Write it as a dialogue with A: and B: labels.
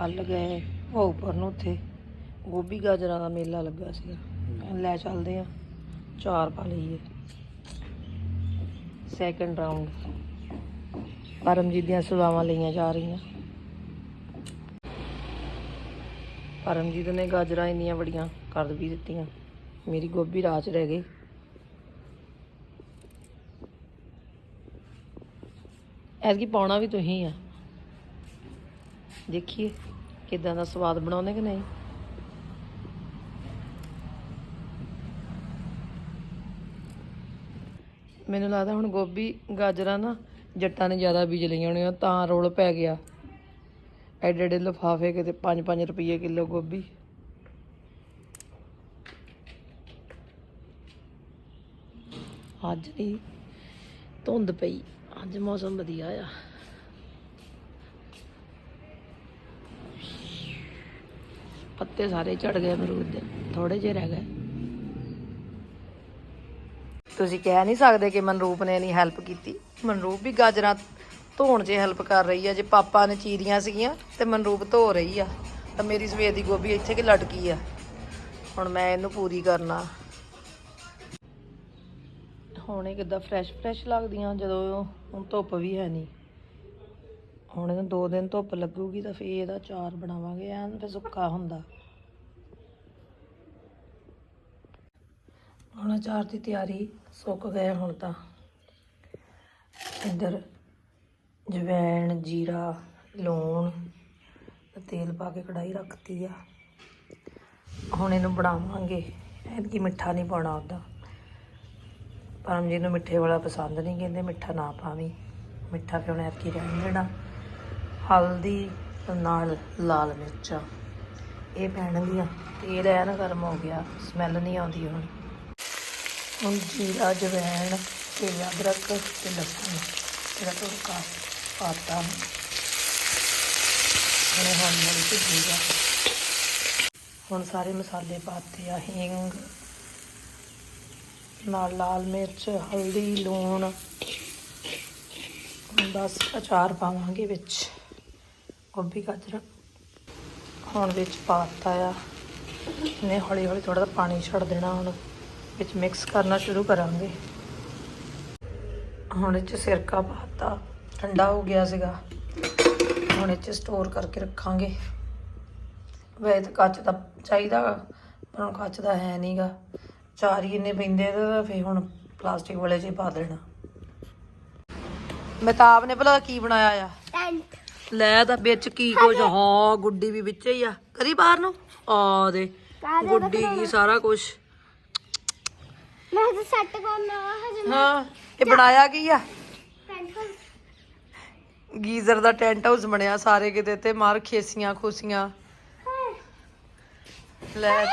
A: ਕੱਲ ਗਏ ਉਹ ਉੱਪਰ ਨੂੰ ਉੱਥੇ ਗੋਭੀ ਗਾਜਰਾਂ ਦਾ ਮੇਲਾ ਲੱਗਾ ਸੀਗਾ। ਲੈ ਚੱਲਦੇ ਆ ਚਾਰ ਪਾ ਲਈਏ ਸੈਕੰਡ ਰਾਉਂਡ ਪਰਮਜੀਤ ਦੀਆਂ ਸੇਵਾਵਾਂ ਲਈਆਂ ਜਾ ਰਹੀਆਂ। ਪਰਮਜੀਤ ਨੇ ਗਾਜਰਾਂ ਇੰਨੀਆਂ ਬੜੀਆਂ ਕਰ ਵੀ ਦਿੱਤੀਆਂ। ਮੇਰੀ ਗੋਭੀ ਰਾਹ 'ਚ ਰਹਿ ਗਈ। ਐਤਕੀ ਪਾਉਣਾ ਵੀ ਤੁਸੀਂ ਆ। ਦੇਖੀਏ ਕਿਦਾਂ ਦਾ ਸਵਾਦ ਬਣਾਉਂਦੇ ਕਿ ਨਹੀਂ। ਮੈਨੂੰ ਲੱਗਦਾ ਹੁਣ ਗੋਭੀ, ਗਾਜਰਾਂ ਨਾ ਜੱਟਾਂ ਨੇ ਜ਼ਿਆਦਾ ਬੀਜ ਲਈਆਂ ਹੋਣੀਆਂ, ਤਾਂ ਰੋਲ ਪੈ ਗਿਆ। ਐਡੇ ਐਡੇ ਲਿਫਾਫੇ ਕਿਤੇ 5-5 ਰੁਪਏ ਕਿਲੋ ਗੋਭੀ। ਅੱਜ ਨਹੀਂ, ਧੁੰਦ ਪਈ, ਅੱਜ ਮੌਸਮ ਵਧੀਆ ਆ। ਪੱਤੇ ਸਾਰੇ ਝੜ ਗਏ ਅਮਰੂਦ ਦੇ ਥੋੜੇ ਜਿਹੇ ਰਹਿ ਗਏ। ਤੁਸੀਂ ਕਹਿ ਨਹੀਂ ਸਕਦੇ ਕਿ ਮਨਰੂਪ ਨੇ ਨਹੀਂ ਹੈਲਪ ਕੀਤੀ। ਮਨਰੂਪ ਵੀ ਗਾਜਰਾਂ ਧੋਣ 'ਚ ਹੈਲਪ ਕਰ ਰਹੀ ਆ। ਜੇ ਪਾਪਾ ਨੇ ਚੀਰੀਆਂ ਸੀਗੀਆਂ ਤੇ ਮਨਰੂਪ ਧੋ ਰਹੀ ਆ, ਤਾਂ ਮੇਰੀ ਸਵੇਰ ਦੀ ਗੋਭੀ ਇੱਥੇ ਕਿ ਲਟਕੀ ਆ? ਹੁਣ ਮੈਂ ਇਹਨੂੰ ਪੂਰੀ ਕਰਨਾ। ਹੁਣ ਇਹ ਕਿੱਦਾਂ ਫਰੈਸ਼ ਫਰੈਸ਼ ਲੱਗਦੀਆਂ ਜਦੋਂ ਹੁਣ ਧੁੱਪ ਵੀ ਹੈ ਨਹੀਂ। ਹੁਣ ਇਹਨੂੰ ਦੋ ਦਿਨ ਧੁੱਪ ਲੱਗੂਗੀ ਤਾਂ ਫੇਰ ਇਹਦਾ ਚਾਰ ਬਣਾਵਾਂਗੇ, ਐਨ ਫੇ ਸੁੱਕਾ ਹੁੰਦਾ। ਹੁਣ ਅਚਾਰ ਦੀ ਤਿਆਰੀ ਸੁੱਕ ਗਏ ਹੁਣ ਤਾਂ। ਇੱਧਰ ਜਵੈਣ, ਜੀਰਾ, ਲੂਣ ਤੇ ਤੇਲ ਪਾ ਕੇ ਕੜਾਈ ਰੱਖਤੀ ਆ। ਹੁਣ ਇਹਨੂੰ ਬਣਾਵਾਂਗੇ। ਐਤਕੀ ਮਿੱਠਾ ਨਹੀਂ ਪਾਉਣਾ ਉਹਦਾ। ਪਰਮਜੀਤ ਨੂੰ ਮਿੱਠੇ ਵਾਲਾ ਪਸੰਦ ਨਹੀਂ ਕਹਿੰਦੇ ਮਿੱਠਾ ਨਾ ਪਾਵੀਂ। ਮਿੱਠਾ ਫਿਰ ਹੁਣ ਐਤਕੀ ਰਹਿਣ ਦੇਣਾ। ਹਲਦੀ ਨਾਲ ਲਾਲ ਮਿਰਚਾਂ। ਇਹ ਪੈਣਗੀਆਂ ਤੇਲ ਐਨ ਗਰਮ ਹੋ ਗਿਆ। ਸਮੈਲ ਨਹੀਂ ਆਉਂਦੀ ਹੁਣ। ਹੁਣ ਜੀਰਾ, ਜਵੈਣ ਤੇ ਅਦਰਕ ਤੇ ਲਸਣ ਜਿਹੜਾ ਤੜਕਾ ਪਾਤਾ। ਹੁਣ ਹੁਣ ਹੁਣ ਭੁੱਜੇਗਾ। ਹੁਣ ਸਾਰੇ ਮਸਾਲੇ ਪਾਤੇ ਆ। ਹਿੰਗ ਨਾਲ ਲਾਲ ਮਿਰਚ, ਹਲਦੀ, ਲੂਣ। ਬਸ ਅਚਾਰ ਪਾਵਾਂਗੇ ਵਿੱਚ। ਗੋਭੀ ਗਾਜਰ ਹੁਣ ਵਿੱਚ ਪਾਤਾ ਆ। ਨੇ ਹੌਲੀ ਹੌਲੀ ਥੋੜਾ ਜਿਹਾ ਪਾਣੀ ਛੱਡ ਦੇਣਾ ਹੁਣ ਵਿੱਚ ਮਿਕਸ ਕਰਨਾ ਸ਼ੁਰੂ ਕਰਾਂਗੇ। ਹੁਣ ਇਹ 'ਚ ਸਿਰਕਾ ਪਾਤਾ ਠੰਡਾ ਹੋ ਗਿਆ ਸੀਗਾ। ਹੁਣ ਇਹ 'ਚ ਸਟੋਰ ਕਰਕੇ ਰੱਖਾਂਗੇ। ਵੈਸੇ ਤਾਂ ਕੱਚ ਦਾ ਚਾਹੀਦਾ ਗਾ, ਪਰ ਹੁਣ ਕੱਚ ਦਾ ਹੈ ਨਹੀਂਗਾ ਚਾਰ ਹੀ ਇੰਨੇ ਪੈਂਦੇ ਤਾਂ ਫੇਰ ਹੁਣ ਪਲਾਸਟਿਕ ਵਾਲੇ 'ਚ ਪਾ ਦੇਣਾ। ਮਹਿਤਾਬ ਨੇ ਭਲਾ ਕੀ ਬਣਾਇਆ ਆ?
B: ਟੈਂਟ।
A: ਲੈ ਤਾਂ ਵਿੱਚ ਕੀ ਕੁਝ ਹਾਂ ਗੁੱਡੀ ਵੀ ਵਿੱਚ ਹੀ ਆ। ਕਰੀ ਬਾਹਰ ਨੂੰ? ਆ ਦੇ ਗੁੱਡੀ ਕੀ ਸਾਰਾ ਕੁਝ
B: ਮੈਂ ਤਾਂ ਸੈੱਟ ਕਰਨਾ ਹਜੇ
A: ਹਾਂ ਇਹ ਬਣਾਇਆ ਕੀ ਆ? ਗੀਜ਼ਰ ਦਾ ਟੈਂਟ ਹਾਊਸ ਬਣਿਆ ਸਾਰੇ ਕਿਤੇ ਤੇ ਮਾਰ ਖੇਸੀਆਂ ਖੁਸੀਆਂ। ਲੈ।